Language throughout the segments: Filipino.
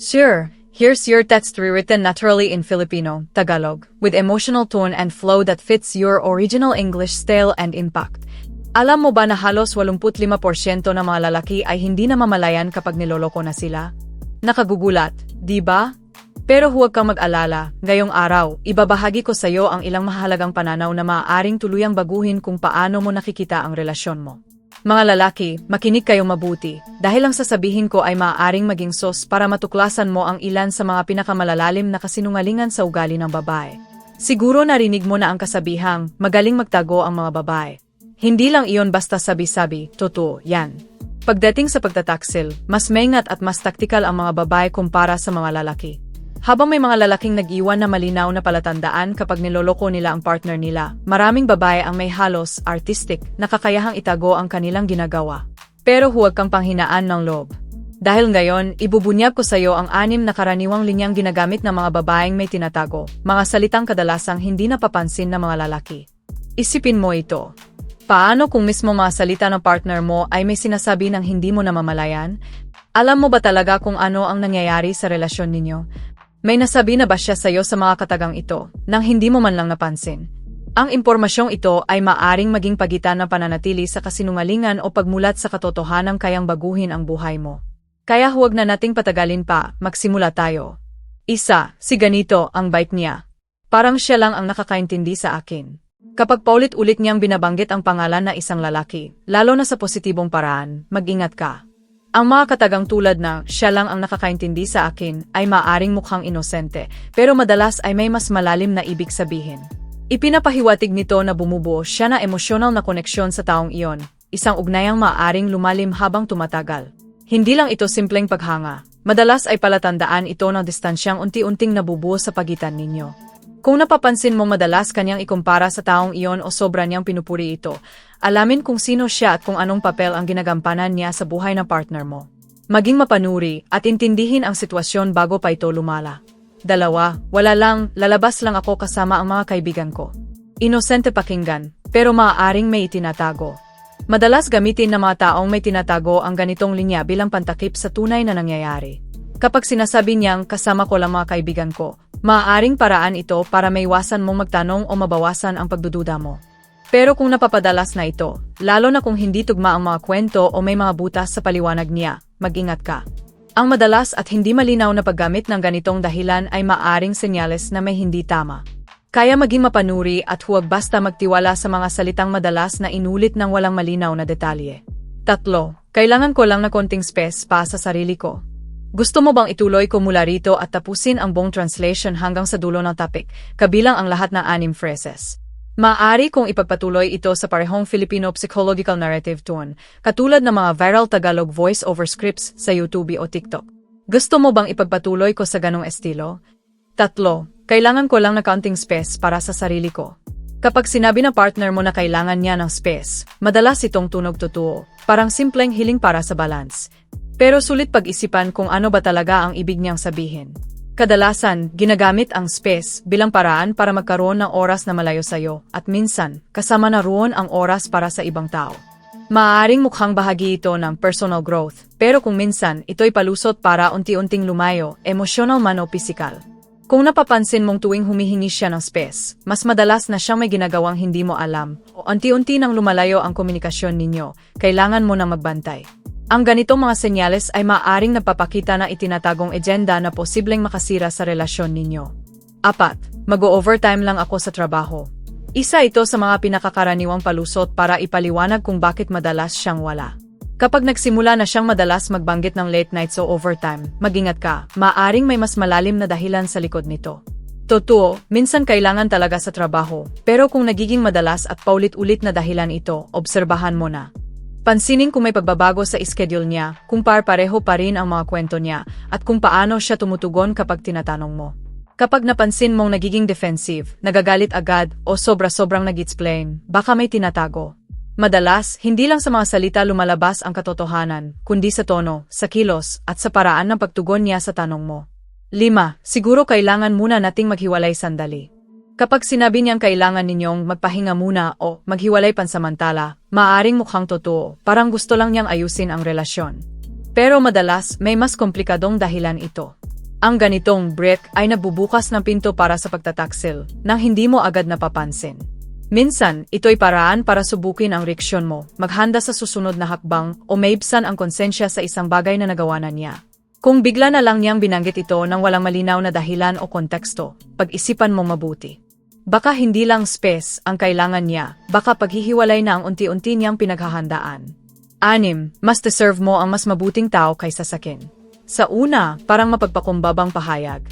Sure, here's your text rewritten naturally in Filipino, Tagalog, with emotional tone and flow that fits your original English style and impact. Alam mo ba na halos 85% ng mga lalaki ay hindi na mamalayan kapag niloloko na sila? Nakagugulat, di ba? Pero huwag kang mag-alala, ngayong araw, ibabahagi ko sa iyo ang ilang mahalagang pananaw na maaaring tuluyang baguhin kung paano mo nakikita ang relasyon mo. Mga lalaki, makinig kayong mabuti, dahil ang sasabihin ko ay maaaring maging sos para matuklasan mo ang ilan sa mga pinakamalalalim na kasinungalingan sa ugali ng babae. Siguro narinig mo na ang kasabihang, magaling magtago ang mga babae. Hindi lang iyon basta sabi-sabi, totoo, yan. Pagdating sa pagtataksil, mas maingat at mas taktikal ang mga babae kumpara sa mga lalaki. Habang may mga lalaking nag-iwan na malinaw na palatandaan kapag niloloko nila ang partner nila, maraming babae ang may halos, artistic, na kakayahang itago ang kanilang ginagawa. Pero huwag kang panghinaan ng loob. Dahil ngayon, ibubunyag ko sa iyo ang anim na karaniwang linyang ginagamit ng mga babaeng may tinatago, mga salitang kadalasang hindi napapansin ng mga lalaki. Isipin mo ito. Paano kung mismo mga salita ng partner mo ay may sinasabi ng hindi mo namamalayan? Alam mo ba talaga kung ano ang nangyayari sa relasyon ninyo? May nasabi na ba siya sa'yo sa mga katagang ito, nang hindi mo man lang napansin? Ang impormasyong ito ay maaring maging pagitan ng pananatili sa kasinungalingan o pagmulat sa katotohanan kayang baguhin ang buhay mo. Kaya huwag na nating patagalin pa, magsimula tayo. Isa, si ganito ang bite niya. Parang siya lang ang nakakaintindi sa akin. Kapag paulit-ulit niyang binabanggit ang pangalan na isang lalaki, lalo na sa positibong paraan, mag-ingat ka. Ang mga katagang tulad ng siya lang ang nakakaintindi sa akin ay maaring mukhang inosente, pero madalas ay may mas malalim na ibig sabihin. Ipinapahiwatig nito na bumubuo siya na emosyonal na koneksyon sa taong iyon, isang ugnayang maaring lumalim habang tumatagal. Hindi lang ito simpleng paghanga, madalas ay palatandaan ito ng distansyang unti-unting nabubuo sa pagitan ninyo. Kung napapansin mo madalas kanyang ikumpara sa taong iyon o sobra niyang pinupuri ito, alamin kung sino siya at kung anong papel ang ginagampanan niya sa buhay ng partner mo. Maging mapanuri at intindihin ang sitwasyon bago pa ito lumala. Dalawa, wala lang, lalabas lang ako kasama ang mga kaibigan ko. Inosente pakinggan, pero maaaring may itinatago. Madalas gamitin ng mga taong may tinatago ang ganitong linya bilang pantakip sa tunay na nangyayari. Kapag sinasabi niyang kasama ko lang mga kaibigan ko, maaaring paraan ito para may iwasan mong magtanong o mabawasan ang pagdududa mo. Pero kung napapadalas na ito, lalo na kung hindi tugma ang mga kwento o may mga butas sa paliwanag niya, mag-ingat ka. Ang madalas at hindi malinaw na paggamit ng ganitong dahilan ay maaring senyales na may hindi tama. Kaya maging mapanuri at huwag basta magtiwala sa mga salitang madalas na inulit ng walang malinaw na detalye. Tatlo, kailangan ko lang na konting space pa sa sarili ko. Gusto mo bang ituloy ko mula rito at tapusin ang buong translation hanggang sa dulo ng topic, kabilang ang lahat ng anim phrases? Maaari kong ipagpatuloy ito sa parehong Filipino psychological narrative tone, katulad ng mga viral Tagalog voice-over scripts sa YouTube o TikTok. Gusto mo bang ipagpatuloy ko sa ganong estilo? Tatlo, kailangan ko lang na counting space para sa sarili ko. Kapag sinabi ng partner mo na kailangan niya ng space, madalas itong tunog totoo, parang simpleng hiling para sa balance. Pero sulit pag-isipan kung ano ba talaga ang ibig niyang sabihin. Kadalasan, ginagamit ang space bilang paraan para magkaroon ng oras na malayo sa'yo at minsan, kasama na roon ang oras para sa ibang tao. Maaaring mukhang bahagi ito ng personal growth, pero kung minsan, ito'y palusot para unti-unting lumayo, emotional man o physical. Kung napapansin mong tuwing humihingi siya ng space, mas madalas na siyang may ginagawang hindi mo alam, o unti-unti nang lumalayo ang komunikasyon ninyo, kailangan mo nang magbantay. Ang ganitong mga senyales ay maaring napapakita na itinatagong agenda na posibleng makasira sa relasyon ninyo. Apat, mag-overtime lang ako sa trabaho. Isa ito sa mga pinakakaraniwang palusot para ipaliwanag kung bakit madalas siyang wala. Kapag nagsimula na siyang madalas magbanggit ng late nights o overtime, magingat ka, maaring may mas malalim na dahilan sa likod nito. Totoo, minsan kailangan talaga sa trabaho, pero kung nagiging madalas at paulit-ulit na dahilan ito, obserbahan mo na. Pansinin kung may pagbabago sa schedule niya, kung par-pareho pa rin ang mga kwento niya, at kung paano siya tumutugon kapag tinatanong mo. Kapag napansin mong nagiging defensive, nagagalit agad, o sobra-sobrang nag-explain, baka may tinatago. Madalas, hindi lang sa mga salita lumalabas ang katotohanan, kundi sa tono, sa kilos, at sa paraan ng pagtugon niya sa tanong mo. 5. Siguro kailangan muna nating maghiwalay sandali. Kapag sinabi niyang kailangan ninyong magpahinga muna o maghiwalay pansamantala, maaring mukhang totoo, parang gusto lang niyang ayusin ang relasyon. Pero madalas, may mas komplikadong dahilan ito. Ang ganitong brick ay nagbubukas ng pinto para sa pagtataksil nang hindi mo agad napapansin. Minsan, ito'y paraan para subukin ang reaksyon mo, maghanda sa susunod na hakbang o maibsan ang konsensya sa isang bagay na nagawa na niya. Kung bigla na lang niyang binanggit ito nang walang malinaw na dahilan o konteksto, pag-isipan mo mabuti. Baka hindi lang space ang kailangan niya, baka paghihiwalay na ang unti-unti niyang pinaghahandaan. Anim, mas deserve mo ang mas mabuting tao kaysa sakin. Sa una, parang mapagpakumbabang pahayag.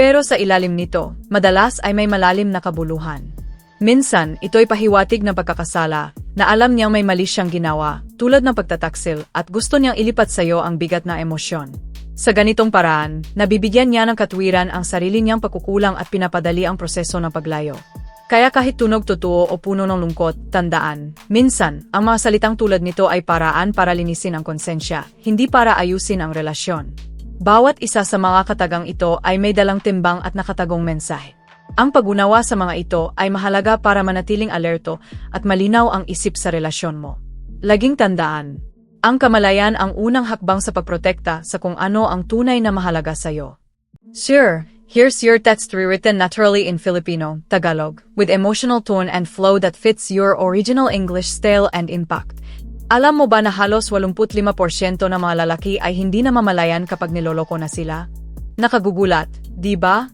Pero sa ilalim nito, madalas ay may malalim na kabuluhan. Minsan, ito'y pahiwatig ng pagkakasala na alam niyang may mali siyang ginawa, tulad ng pagtataksil at gusto niyang ilipat sa iyo ang bigat na emosyon. Sa ganitong paraan, nabibigyan niya ng katwiran ang sarili niyang pagkukulang at pinapadali ang proseso ng paglayo. Kaya kahit tunog totoo o puno ng lungkot, tandaan, minsan, ang mga salitang tulad nito ay paraan para linisin ang konsensya, hindi para ayusin ang relasyon. Bawat isa sa mga katagang ito ay may dalang timbang at nakatagong mensahe. Ang pagunawa sa mga ito ay mahalaga para manatiling alerto at malinaw ang isip sa relasyon mo. Laging tandaan, ang kamalayan ang unang hakbang sa pagprotekta sa kung ano ang tunay na mahalaga sa iyo. Sure, here's your text rewritten naturally in Filipino, Tagalog, with emotional tone and flow that fits your original English style and impact. Alam mo ba na halos 85% ng mga lalaki ay hindi namamalayan kapag niloloko na sila? Nakagugulat, di ba?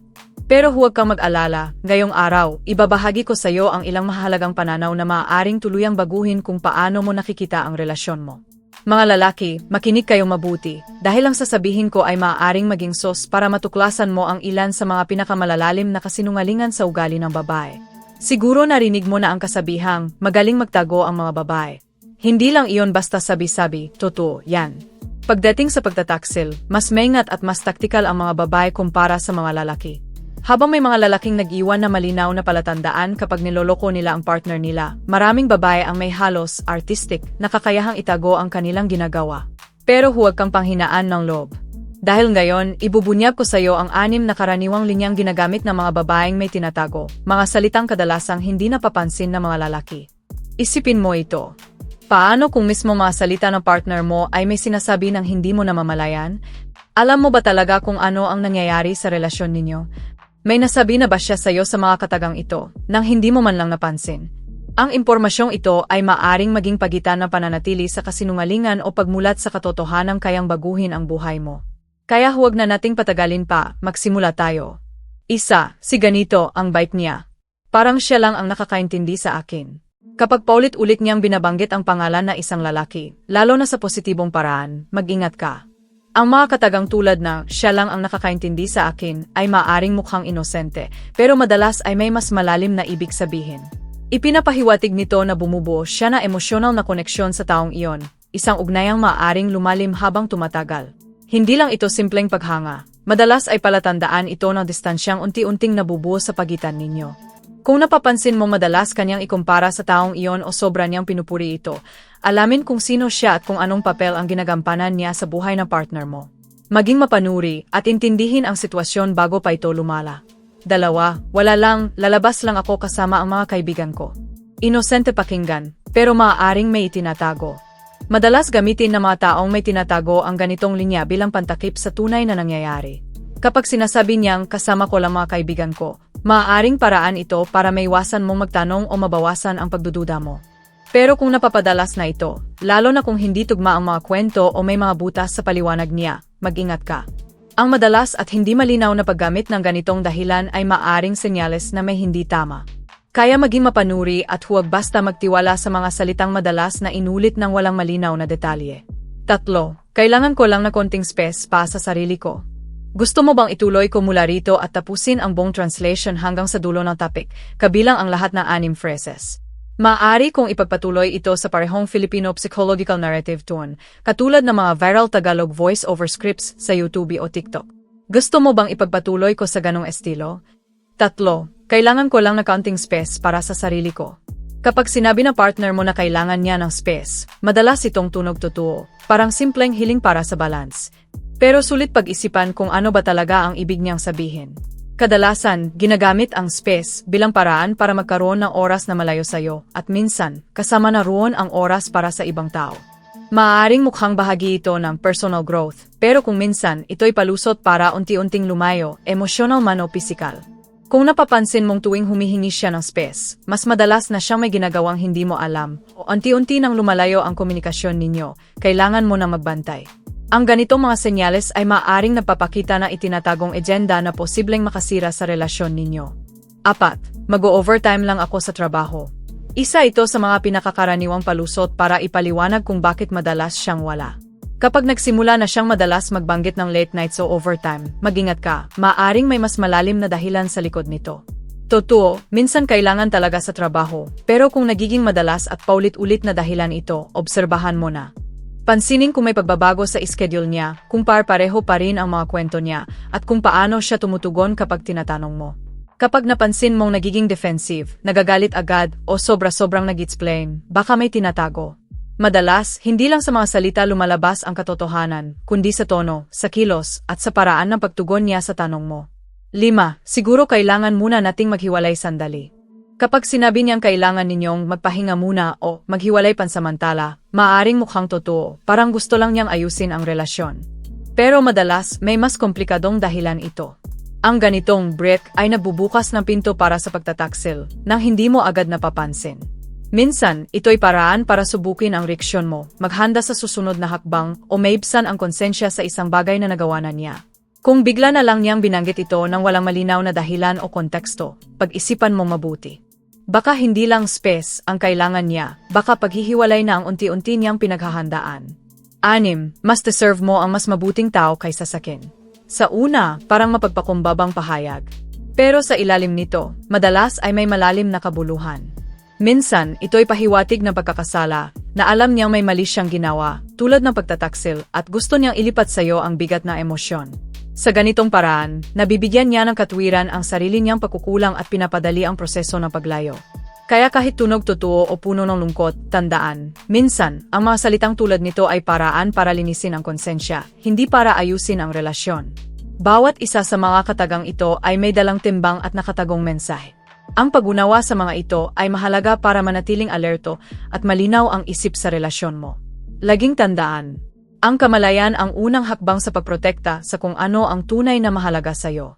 Pero huwag kang mag-alala, ngayong araw, ibabahagi ko sa iyo ang ilang mahalagang pananaw na maaaring tuluyang baguhin kung paano mo nakikita ang relasyon mo. Mga lalaki, makinig kayong mabuti, dahil ang sasabihin ko ay maaaring maging sos para matuklasan mo ang ilan sa mga pinakamalalalim na kasinungalingan sa ugali ng babae. Siguro narinig mo na ang kasabihang, magaling magtago ang mga babae. Hindi lang iyon basta sabi-sabi, totoo, yan. Pagdating sa pagtataksil, mas maingat at mas taktikal ang mga babae kumpara sa mga lalaki. Habang may mga lalaking nag-iwan na malinaw na palatandaan kapag niloloko nila ang partner nila, maraming babae ang may halos artistic na kakayahang itago ang kanilang ginagawa. Pero huwag kang panghinaan ng loob. Dahil ngayon, ibubunyag ko sa iyo ang anim na karaniwang linyang ginagamit ng mga babaeng may tinatago, mga salitang kadalasang hindi napapansin ng mga lalaki. Isipin mo ito. Paano kung mismo mga salita ng partner mo ay may sinasabi ng hindi mo namamalayan? Alam mo ba talaga kung ano ang nangyayari sa relasyon ninyo? May nasabi na ba siya sa iyo sa mga katagang ito, nang hindi mo man lang napansin? Ang impormasyong ito ay maaring maging pagitan ng pananatili sa kasinungalingan o pagmulat sa katotohanan kayang baguhin ang buhay mo. Kaya huwag na nating patagalin pa, magsimula tayo. Isa, si ganito ang bite niya. Parang siya lang ang nakakaintindi sa akin. Kapag paulit-ulit niyang binabanggit ang pangalan na isang lalaki, lalo na sa positibong paraan, mag-ingat ka. Ang mga katagang tulad na siya lang ang nakakaintindi sa akin ay maaring mukhang inosente, pero madalas ay may mas malalim na ibig sabihin. Ipinapahiwatig nito na bumubuo siya na emosyonal na koneksyon sa taong iyon, isang ugnayang maaring lumalim habang tumatagal. Hindi lang ito simpleng paghanga, madalas ay palatandaan ito ng distansyang unti-unting nabubuo sa pagitan ninyo. Kung napapansin mo madalas kanyang ikumpara sa taong iyon o sobra niyang pinupuri ito, alamin kung sino siya at kung anong papel ang ginagampanan niya sa buhay ng partner mo. Maging mapanuri at intindihin ang sitwasyon bago pa ito lumala. Dalawa, wala lang, lalabas lang ako kasama ang mga kaibigan ko. Inosente pakinggan, pero maaaring may itinatago. Madalas gamitin ng mga taong may tinatago ang ganitong linya bilang pantakip sa tunay na nangyayari. Kapag sinasabi niyang kasama ko lang mga kaibigan ko, maaaring paraan ito para maiwasan mong magtanong o mabawasan ang pagdududa mo. Pero kung napapadalas na ito, lalo na kung hindi tugma ang mga kwento o may mga butas sa paliwanag niya, mag-ingat ka. Ang madalas at hindi malinaw na paggamit ng ganitong dahilan ay maaring senyales na may hindi tama. Kaya maging mapanuri at huwag basta magtiwala sa mga salitang madalas na inulit ng walang malinaw na detalye. Tatlo, kailangan ko lang na konting space pa sa sarili ko. Gusto mo bang ituloy ko mula rito at tapusin ang buong translation hanggang sa dulo ng topic, kabilang ang lahat ng anim phrases? Maaari kong ipagpatuloy ito sa parehong Filipino psychological narrative tone, katulad ng mga viral Tagalog voice-over scripts sa YouTube o TikTok. Gusto mo bang ipagpatuloy ko sa ganong estilo? Tatlo, kailangan ko lang na counting space para sa sarili ko. Kapag sinabi ng partner mo na kailangan niya ng space, madalas itong tunog totoo, parang simpleng hiling para sa balance. Pero sulit pag-isipan kung ano ba talaga ang ibig niyang sabihin. Kadalasan, ginagamit ang space bilang paraan para magkaroon ng oras na malayo sa iyo at minsan, kasama na roon ang oras para sa ibang tao. Maaaring mukhang bahagi ito ng personal growth, pero kung minsan ito'y palusot para unti-unting lumayo, emosyonal man o pisikal. Kung napapansin mong tuwing humihingi siya ng space, mas madalas na siyang may ginagawang hindi mo alam o unti-unti nang lumalayo ang komunikasyon ninyo, kailangan mo na magbantay. Ang ganitong mga senyales ay maaaring nagpapakita na itinatagong agenda na posibleng makasira sa relasyon ninyo. Apat, mag-overtime lang ako sa trabaho. Isa ito sa mga pinakakaraniwang palusot para ipaliwanag kung bakit madalas siyang wala. Kapag nagsimula na siyang madalas magbanggit ng late nights o overtime, magingat ka, maaring may mas malalim na dahilan sa likod nito. Totoo, minsan kailangan talaga sa trabaho, pero kung nagiging madalas at paulit-ulit na dahilan ito, obserbahan mo na. Pansinin kung may pagbabago sa schedule niya, kung par-pareho pa rin ang mga kwento niya, at kung paano siya tumutugon kapag tinatanong mo. Kapag napansin mong nagiging defensive, nagagalit agad, o sobra-sobrang nag-explain, baka may tinatago. Madalas, hindi lang sa mga salita lumalabas ang katotohanan, kundi sa tono, sa kilos, at sa paraan ng pagtugon niya sa tanong mo. 5. Siguro kailangan muna nating maghiwalay sandali. Kapag sinabi niyang kailangan ninyong magpahinga muna o maghiwalay pansamantala, maaring mukhang totoo, parang gusto lang niyang ayusin ang relasyon. Pero madalas, may mas komplikadong dahilan ito. Ang ganitong break ay nabubukas ng pinto para sa pagtataksil nang hindi mo agad napapansin. Minsan, ito'y paraan para subukin ang reaksyon mo, maghanda sa susunod na hakbang o maibsan ang konsensya sa isang bagay na nagawa na niya. Kung bigla na lang niyang binanggit ito nang walang malinaw na dahilan o konteksto, pag-isipan mo mabuti. Baka hindi lang space ang kailangan niya, baka paghihiwalay na ang unti-unti niyang pinaghahandaan. Anim, mas deserve mo ang mas mabuting tao kaysa sakin. Sa una, parang mapagpakumbabang pahayag. Pero sa ilalim nito, madalas ay may malalim na kabuluhan. Minsan, ito'y pahiwatig ng pagkakasala, na alam niyang may mali siyang ginawa, tulad ng pagtataksil, at gusto niyang ilipat sa iyo ang bigat na emosyon. Sa ganitong paraan, nabibigyan niya ng katwiran ang sarili niyang pagkukulang at pinapadali ang proseso ng paglayo. Kaya kahit tunog totoo o puno ng lungkot, tandaan, minsan, ang mga salitang tulad nito ay paraan para linisin ang konsensya, hindi para ayusin ang relasyon. Bawat isa sa mga katagang ito ay may dalang timbang at nakatagong mensahe. Ang pagunawa sa mga ito ay mahalaga para manatiling alerto at malinaw ang isip sa relasyon mo. Laging tandaan, ang kamalayan ang unang hakbang sa pagprotekta sa kung ano ang tunay na mahalaga sa iyo.